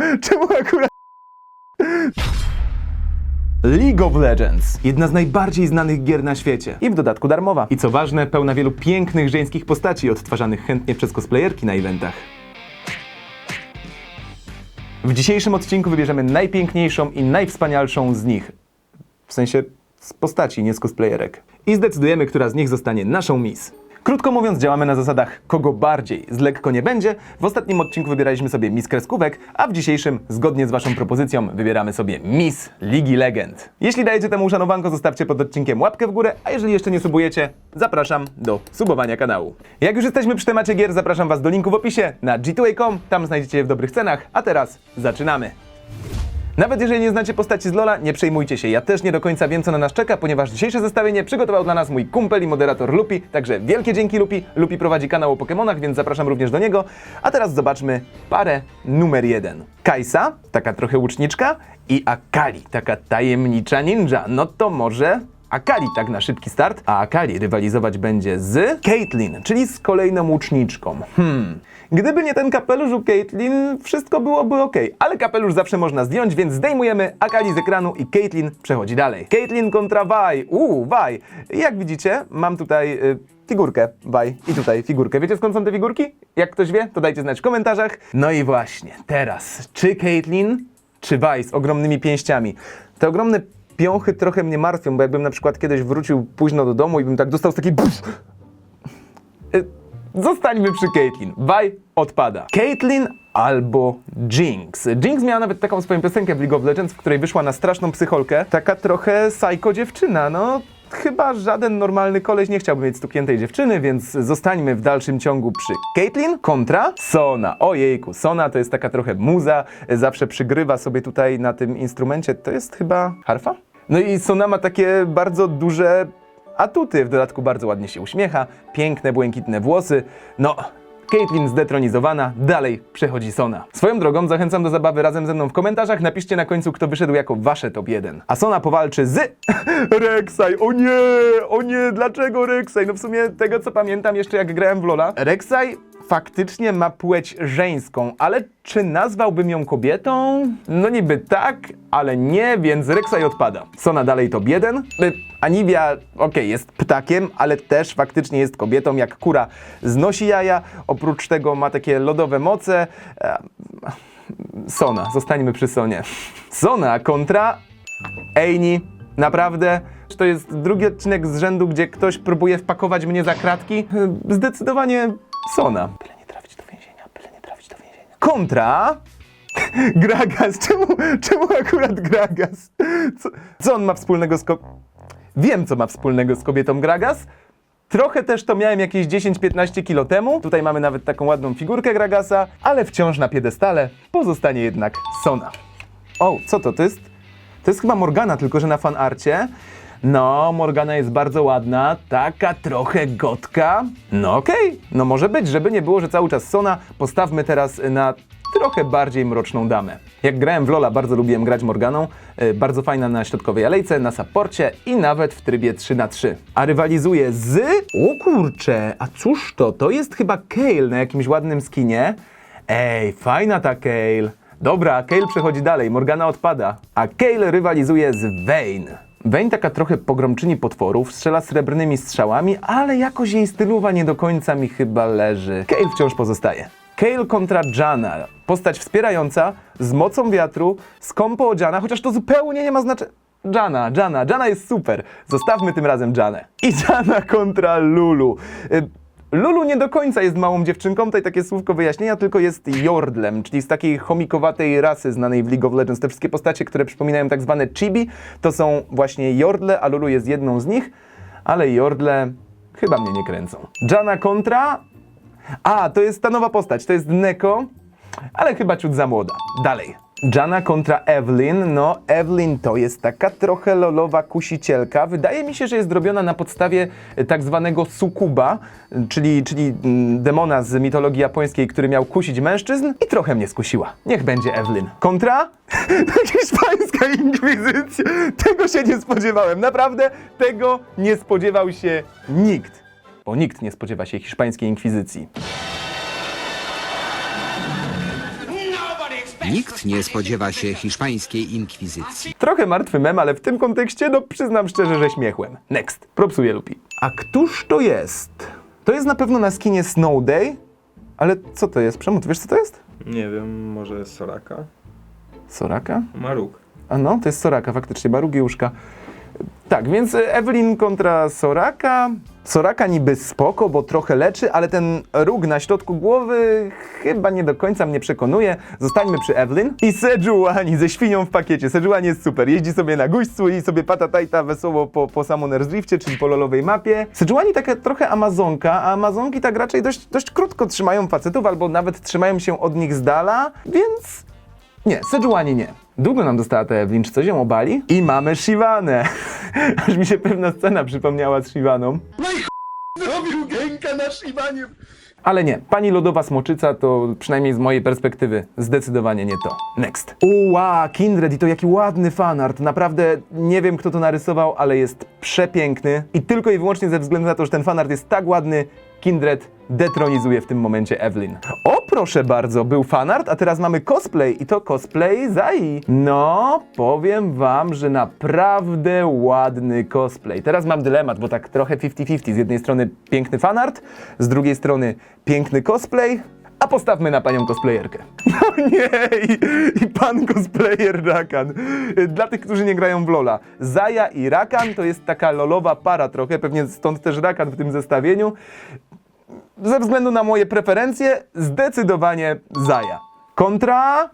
czemu akurat... League of Legends. Jedna z najbardziej znanych gier na świecie. I w dodatku darmowa. I co ważne, pełna wielu pięknych żeńskich postaci odtwarzanych chętnie przez cosplayerki na eventach. W dzisiejszym odcinku wybierzemy najpiękniejszą i najwspanialszą z nich. W sensie z postaci, nie z cosplayerek. I zdecydujemy, która z nich zostanie naszą Miss. Krótko mówiąc, działamy na zasadach kogo bardziej. Z lekko nie będzie. W ostatnim odcinku wybieraliśmy sobie Miss Kreskówek, a w dzisiejszym, zgodnie z Waszą propozycją, wybieramy sobie Miss Ligi Legend. Jeśli dajecie temu uszanowanko, zostawcie pod odcinkiem łapkę w górę, a jeżeli jeszcze nie subujecie, zapraszam do subowania kanału. Jak już jesteśmy przy temacie gier, zapraszam Was do linku w opisie na g2a.com, tam znajdziecie je w dobrych cenach, a teraz zaczynamy. Nawet jeżeli nie znacie postaci z Lola, nie przejmujcie się. Ja też nie do końca wiem, co na nas czeka, ponieważ dzisiejsze zestawienie przygotował dla nas mój kumpel i moderator Lupi. Także wielkie dzięki Lupi. Lupi prowadzi kanał o Pokémonach, więc zapraszam również do niego. A teraz zobaczmy parę numer jeden. Kajsa, taka trochę łuczniczka i Akali, taka tajemnicza ninja. No to może Akali tak na szybki start, a Akali rywalizować będzie z Caitlyn, czyli z kolejną łuczniczką. Hmm. Gdyby nie ten kapelusz u Caitlyn, wszystko byłoby ok, ale kapelusz zawsze można zdjąć, więc zdejmujemy Akali z ekranu i Caitlyn przechodzi dalej. Caitlyn kontra Vi. Uuu, Vi. Jak widzicie, mam tutaj y, figurkę Vi i tutaj figurkę. Wiecie skąd są te figurki? Jak ktoś wie, to dajcie znać w komentarzach. No i właśnie, teraz, czy Caitlyn, czy Vi z ogromnymi pięściami? Te ogromne piąchy trochę mnie martwią, bo jakbym na przykład kiedyś wrócił późno do domu i bym tak dostał z takiej... Y, Zostańmy przy Caitlyn. Vi odpada. Caitlyn albo Jinx. Jinx miała nawet taką swoją piosenkę w League of Legends, w której wyszła na straszną psycholkę. Taka trochę psycho dziewczyna, no... Chyba żaden normalny koleś nie chciałby mieć stukniętej dziewczyny, więc zostańmy w dalszym ciągu przy Caitlyn kontra Sona. Ojejku, Sona to jest taka trochę muza, zawsze przygrywa sobie tutaj na tym instrumencie. To jest chyba harfa? No i Sona ma takie bardzo duże atuty. W dodatku bardzo ładnie się uśmiecha, piękne, błękitne włosy. No, Caitlyn zdetronizowana, dalej przechodzi Sona. Swoją drogą zachęcam do zabawy razem ze mną w komentarzach. Napiszcie na końcu, kto wyszedł jako wasze top 1. A Sona powalczy z Rek'Sai. O nie, o nie, dlaczego Rek'Sai? No w sumie tego co pamiętam jeszcze jak grałem w Lola. Rek'Sai faktycznie ma płeć żeńską, ale czy nazwałbym ją kobietą? No niby tak, ale nie, więc Rek'Sai odpada. Sona dalej top 1. Y, Aniwia, okej, jest ptakiem, ale też faktycznie jest kobietą, jak kura znosi jaja. Oprócz tego ma takie lodowe moce. E, Sona, zostańmy przy Sonie. Sona kontra Ejni. Naprawdę? To jest drugi odcinek z rzędu, gdzie ktoś próbuje wpakować mnie za kratki? Zdecydowanie Sona. Byle nie trafić do więzienia, byle nie trafić do więzienia. Kontra... Gragas. Czemu, czemu akurat Gragas? Co, co on ma wspólnego z ko... Wiem, co ma wspólnego z kobietą Gragas. Trochę też to miałem jakieś 10-15 kilo temu. Tutaj mamy nawet taką ładną figurkę Gragasa, ale wciąż na piedestale pozostanie jednak Sona. O, co to? To jest, to jest chyba Morgana, tylko że na fanarcie. No, Morgana jest bardzo ładna, taka trochę gotka. No okej, no może być, żeby nie było, że cały czas Sona. Postawmy teraz na trochę bardziej mroczną damę. Jak grałem w Lola, bardzo lubiłem grać Morganą. e, Bardzo fajna na środkowej alejce, na saporcie i nawet w trybie 3 na 3 A rywalizuje z... O kurcze, a cóż to? To jest chyba Kale na jakimś ładnym skinie. Ej, fajna ta Kale. Dobra, Kale przechodzi dalej, Morgana odpada. A Kale rywalizuje z Vayne. Vayne taka trochę pogromczyni potworów, strzela srebrnymi strzałami, ale jakoś jej stylowa nie do końca mi chyba leży. Kale wciąż pozostaje. Kale kontra Jana. Postać wspierająca, z mocą wiatru, skąpo o Jana, chociaż to zupełnie nie ma znaczenia. Jana, Jana, Jana jest super. Zostawmy tym razem Janę. I Jana kontra Lulu. Lulu nie do końca jest małą dziewczynką, tutaj takie słówko wyjaśnienia, tylko jest jordlem, czyli z takiej chomikowatej rasy znanej w League of Legends. Te wszystkie postacie, które przypominają tak zwane chibi, to są właśnie jordle, a Lulu jest jedną z nich, ale jordle chyba mnie nie kręcą. Jana kontra... A, to jest ta nowa postać, to jest Neko, ale chyba ciut za młoda. Dalej. Jana kontra Evelyn. No, Evelyn to jest taka trochę lolowa kusicielka. Wydaje mi się, że jest zrobiona na podstawie e, tak zwanego sukuba, czyli, czyli mm, demona z mitologii japońskiej, który miał kusić mężczyzn i trochę mnie skusiła. Niech będzie Evelyn. Kontra? Hiszpańska inkwizycja. Tego się nie spodziewałem. Naprawdę tego nie spodziewał się nikt. Bo nikt nie spodziewa się hiszpańskiej inkwizycji. Nikt nie spodziewa się hiszpańskiej inkwizycji. Trochę martwy mem, ale w tym kontekście, no przyznam szczerze, że śmiechłem. Next. Propsuję Lupi. A któż to jest? To jest na pewno na skinie Snow Day, ale co to jest? Przemut, wiesz co to jest? Nie wiem, może Soraka? Soraka? Maruk. A no, to jest Soraka, faktycznie, Barugiełuszka. Tak, więc Evelyn kontra Soraka. Soraka niby spoko, bo trochę leczy, ale ten róg na środku głowy chyba nie do końca mnie przekonuje. Zostańmy przy Evelyn. I Sejuani ze świnią w pakiecie. Sejuani jest super. Jeździ sobie na guźcu i sobie pata tajta wesoło po, po Summoner's czyli po lolowej mapie. Sejuani taka trochę amazonka, a amazonki tak raczej dość, dość krótko trzymają facetów, albo nawet trzymają się od nich z dala, więc nie, Sejuani nie. Długo nam dostała ta Evelyn, czy coś ją obali? I mamy Shivanę. Aż mi się pewna scena przypomniała z Shivaną. No i zrobił gęka na Shiwanie. Ale nie, pani lodowa smoczyca to przynajmniej z mojej perspektywy zdecydowanie nie to. Next. Uła, Kindred i to jaki ładny fanart. Naprawdę nie wiem kto to narysował, ale jest przepiękny. I tylko i wyłącznie ze względu na to, że ten fanart jest tak ładny, Kindred detronizuje w tym momencie Evelyn. O, proszę bardzo, był fanart, a teraz mamy cosplay i to cosplay Zai. No, powiem wam, że naprawdę ładny cosplay. Teraz mam dylemat, bo tak trochę 50-50. Z jednej strony piękny fanart, z drugiej strony piękny cosplay. A postawmy na panią cosplayerkę. No nie, i, i pan cosplayer Rakan. Dla tych, którzy nie grają w Lola. Zaja i Rakan to jest taka lolowa para trochę, pewnie stąd też Rakan w tym zestawieniu ze względu na moje preferencje, zdecydowanie Zaja. Kontra...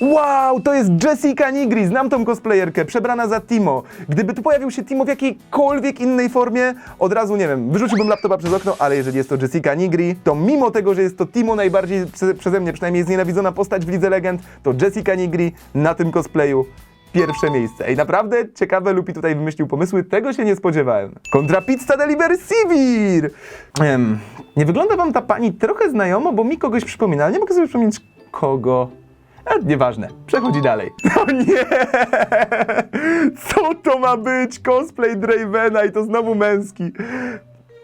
Wow, to jest Jessica Nigri, znam tą cosplayerkę, przebrana za Timo. Gdyby tu pojawił się Timo w jakiejkolwiek innej formie, od razu, nie wiem, wyrzuciłbym laptopa przez okno, ale jeżeli jest to Jessica Nigri, to mimo tego, że jest to Timo najbardziej prze, przeze mnie przynajmniej znienawidzona postać w Lidze Legend, to Jessica Nigri na tym cosplayu pierwsze miejsce. Ej, naprawdę ciekawe Lupi tutaj wymyślił pomysły, tego się nie spodziewałem. Kontra Pizza Delivery Sivir! Em, nie wygląda wam ta pani trochę znajomo, bo mi kogoś przypomina, ale nie mogę sobie przypomnieć kogo. E, nieważne, przechodzi dalej. O nie! Co to ma być? Cosplay Dravena i to znowu męski.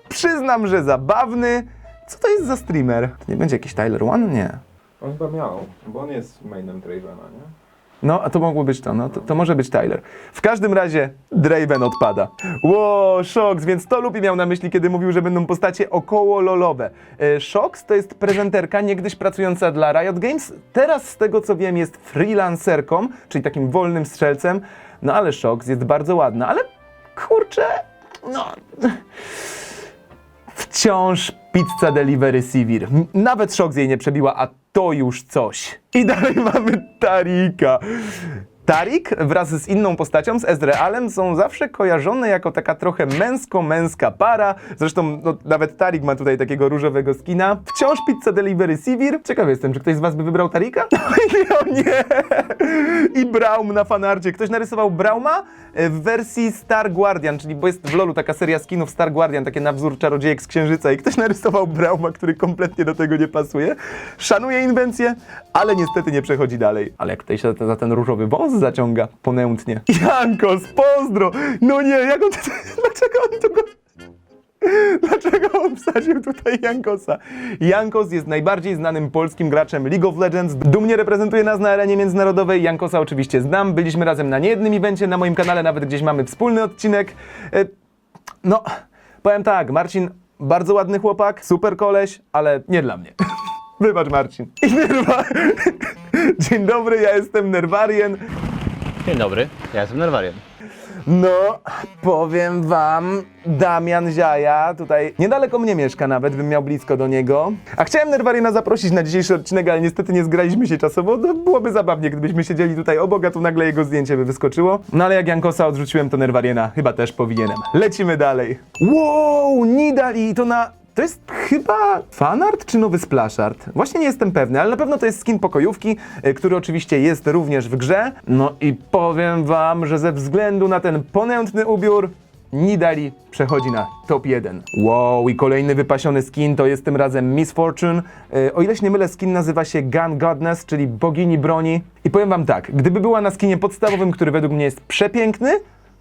Przyznam, że zabawny. Co to jest za streamer? To nie będzie jakiś Tyler One? Nie. On chyba miał, bo on jest mainem Dravena, nie? No, a to mogło być to, no, to, to może być Tyler. W każdym razie Draven odpada. Ło, Shox, więc to Lupi miał na myśli, kiedy mówił, że będą postacie około lolowe. E, Shox to jest prezenterka niegdyś pracująca dla Riot Games. Teraz z tego co wiem jest freelancerką, czyli takim wolnym strzelcem. No ale Shox jest bardzo ładna, ale kurczę, no... Wciąż pizza delivery Sivir. Nawet szok z jej nie przebiła, a to już coś. I dalej mamy Tarika. Tarik wraz z inną postacią, z Ezrealem, są zawsze kojarzone jako taka trochę męsko-męska para. Zresztą no, nawet Tarik ma tutaj takiego różowego skina. Wciąż pizza delivery Sivir. Ciekawy jestem, czy ktoś z was by wybrał Tarika? O nie! I Braum na fanarcie. Ktoś narysował Brauma e, w wersji Star Guardian, czyli bo jest w LoLu taka seria skinów Star Guardian, takie na wzór czarodziejek z Księżyca i ktoś narysował Brauma, który kompletnie do tego nie pasuje. Szanuje inwencję, ale niestety nie przechodzi dalej. Ale jak tutaj się za- za ten różowy wąs zaciąga, ponętnie. Jankos, pozdro! No nie, jak on... Dlaczego on go... Dlaczego on wsadził tutaj Jankosa? Jankos jest najbardziej znanym polskim graczem League of Legends. Dumnie reprezentuje nas na arenie międzynarodowej. Jankosa oczywiście znam. Byliśmy razem na niejednym evencie na moim kanale, nawet gdzieś mamy wspólny odcinek. E, No, powiem tak, Marcin, bardzo ładny chłopak, super koleś, ale nie dla mnie. Wybacz Marcin. I Nerwa... Dzień dobry, ja jestem Nerwarien. Dzień dobry, ja jestem Nerwarian. No, powiem wam, Damian Ziaja tutaj niedaleko mnie mieszka nawet, bym miał blisko do niego. A chciałem Nerwarina zaprosić na dzisiejszy odcinek, ale niestety nie zgraliśmy się czasowo. No, byłoby zabawnie, gdybyśmy siedzieli tutaj obok, a tu nagle jego zdjęcie by wyskoczyło. No ale jak Jankosa odrzuciłem, to Nerwarina chyba też powinienem. Lecimy dalej. Wow, Nidali, to na... To jest chyba fanart czy nowy splaszart? Właśnie nie jestem pewny, ale na pewno to jest skin pokojówki, y, który oczywiście jest również w grze. No i powiem wam, że ze względu na ten ponętny ubiór Nidali przechodzi na top 1. Wow, i kolejny wypasiony skin to jest tym razem Miss Fortune. Y, O ile się nie mylę, skin nazywa się Gun Godness, czyli bogini broni. I powiem wam tak, gdyby była na skinie podstawowym, który według mnie jest przepiękny,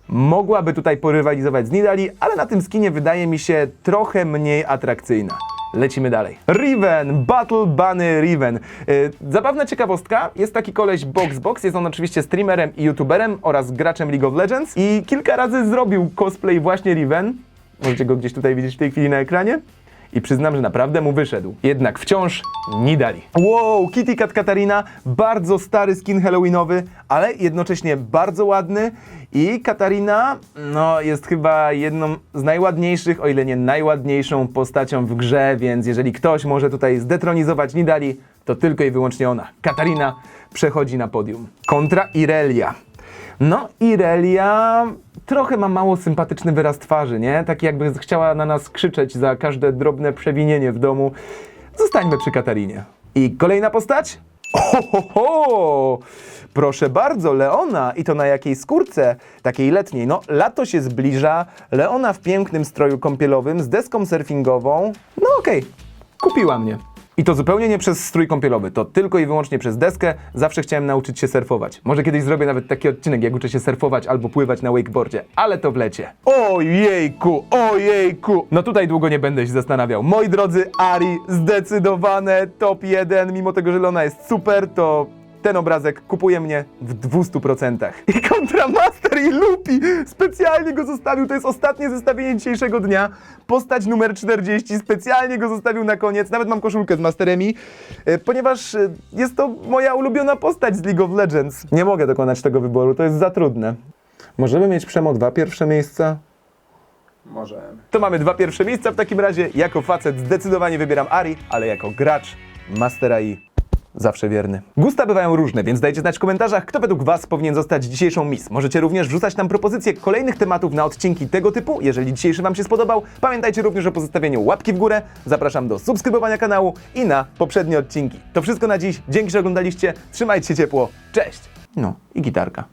mogłaby tutaj porywalizować z Nidali, ale na tym skinie wydaje mi się trochę mniej atrakcyjna. lecimy dalej. Riven, Battle Bunny Riven. Yy, zabawna ciekawostka, jest taki koleś Boxbox, jest on oczywiście streamerem i youtuberem oraz graczem League of Legends i kilka razy zrobił cosplay właśnie Riven. Możecie go gdzieś tutaj widzieć w tej chwili na ekranie. I przyznam, że naprawdę mu wyszedł. Jednak wciąż nie dali. Wow, Kitty Cat Katarina, bardzo stary skin halloweenowy, ale jednocześnie bardzo ładny. I Katarina, no, jest chyba jedną z najładniejszych, o ile nie najładniejszą postacią w grze, więc jeżeli ktoś może tutaj zdetronizować Nidali, to tylko i wyłącznie ona. Katarina przechodzi na podium. Kontra Irelia. No, Irelia trochę ma mało sympatyczny wyraz twarzy, nie? Tak jakby chciała na nas krzyczeć za każde drobne przewinienie w domu. Zostańmy przy Katarinie. I kolejna postać? Ohoho! Proszę bardzo, Leona i to na jakiej skórce? Takiej letniej. No, lato się zbliża. Leona w pięknym stroju kąpielowym z deską surfingową. No okej, kupiła mnie. I to zupełnie nie przez strój kąpielowy, to tylko i wyłącznie przez deskę. Zawsze chciałem nauczyć się surfować. Może kiedyś zrobię nawet taki odcinek, jak uczę się surfować albo pływać na wakeboardzie, ale to w lecie. Ojejku, ojejku! No tutaj długo nie będę się zastanawiał. Moi drodzy, Ari, zdecydowane top 1. Mimo tego, że Lona jest super, to ten obrazek kupuje mnie w 200%. I kontra Master i Lupi! Specjalnie go zostawił, to jest ostatnie zestawienie dzisiejszego dnia. Postać numer 40, specjalnie go zostawił na koniec. Nawet mam koszulkę z Masteremi, e, ponieważ e, jest to moja ulubiona postać z League of Legends. Nie mogę dokonać tego wyboru, to jest za trudne. Możemy mieć Przemo dwa pierwsze miejsca? Możemy. To mamy dwa pierwsze miejsca w takim razie. Jako facet zdecydowanie wybieram Ari, ale jako gracz Mastera i zawsze wierny. Gusta bywają różne, więc dajcie znać w komentarzach, kto według Was powinien zostać dzisiejszą Miss. Możecie również wrzucać nam propozycje kolejnych tematów na odcinki tego typu. Jeżeli dzisiejszy Wam się spodobał, pamiętajcie również o pozostawieniu łapki w górę. Zapraszam do subskrybowania kanału i na poprzednie odcinki. To wszystko na dziś. Dzięki, że oglądaliście. Trzymajcie się ciepło. Cześć! No i gitarka.